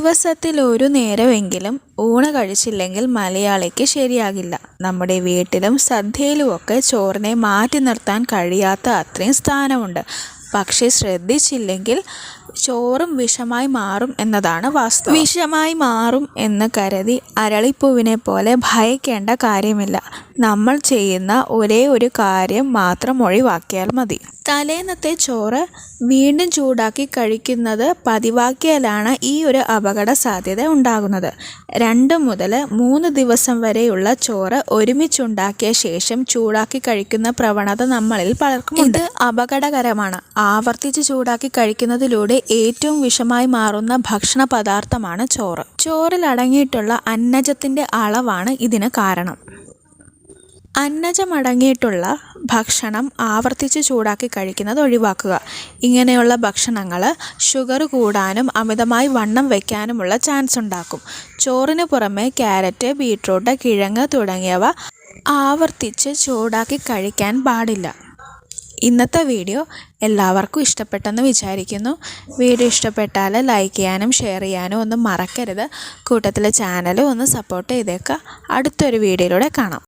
ദിവസത്തിൽ ഒരു നേരമെങ്കിലും ഊണ് കഴിച്ചില്ലെങ്കിൽ മലയാളിക്ക് ശരിയാകില്ല. നമ്മുടെ വീട്ടിലും സദ്യയിലുമൊക്കെ ചോറിനെ മാറ്റി നിർത്താൻ കഴിയാത്ത അത്രയും സ്ഥാനമുണ്ട്. പക്ഷേ ശ്രദ്ധിച്ചില്ലെങ്കിൽ ചോറും വിഷമായി മാറും എന്നതാണ് വാസ്തവം. വിഷമായി മാറും എന്ന് കരുതി അരളിപ്പൂവിനെ പോലെ ഭയക്കേണ്ട കാര്യമില്ല. നമ്മൾ ചെയ്യുന്ന ഒരേ ഒരു കാര്യം മാത്രം ഒഴിവാക്കിയാൽ മതി. തലേന്നത്തെ ചോറ് വീണ്ടും ചൂടാക്കി കഴിക്കുന്നത് പതിവാക്കിയാലാണ് ഈ ഒരു അപകട സാധ്യത ഉണ്ടാകുന്നത്. രണ്ട് മുതൽ മൂന്ന് ദിവസം വരെയുള്ള ചോറ് ഒരുമിച്ചുണ്ടാക്കിയ ശേഷം ചൂടാക്കി കഴിക്കുന്ന പ്രവണത നമ്മളിൽ പലർക്കും ഇത് അപകടകരമാണ്. ആവർത്തിച്ച് ചൂടാക്കി കഴിക്കുന്നതിലൂടെ ഏറ്റവും വിഷമായി മാറുന്ന ഭക്ഷണ പദാർത്ഥമാണ് ചോറ്. ചോറിൽ അടങ്ങിയിട്ടുള്ള അന്നജത്തിന്റെ അളവാണ് ഇതിന് കാരണം. അന്നജമടങ്ങിയിട്ടുള്ള ഭക്ഷണം ആവർത്തിച്ച് ചൂടാക്കി കഴിക്കുന്നത് ഒഴിവാക്കുക. ഇങ്ങനെയുള്ള ഭക്ഷണങ്ങൾ ഷുഗർ കൂടാനും അമിതമായി വണ്ണം വയ്ക്കാനുമുള്ള ചാൻസ് ഉണ്ടാക്കും. ചോറിന് പുറമെ ക്യാരറ്റ് ബീട്രൂട്ട് കിഴങ്ങ് തുടങ്ങിയവ ആവർത്തിച്ച് ചൂടാക്കി കഴിക്കാൻ പാടില്ല. ഇന്നത്തെ വീഡിയോ എല്ലാവർക്കും ഇഷ്ടപ്പെട്ടെന്ന് വിചാരിക്കുന്നു. വീഡിയോ ഇഷ്ടപ്പെട്ടാൽ ലൈക്ക് ചെയ്യാനും ഷെയർ ചെയ്യാനും ഒന്നും മറക്കരുത്. കൂട്ടത്തിലെ ചാനലും ഒന്ന് സപ്പോർട്ട് ചെയ്തേക്കുക അടുത്തൊരു വീഡിയോയിലൂടെ കാണാം.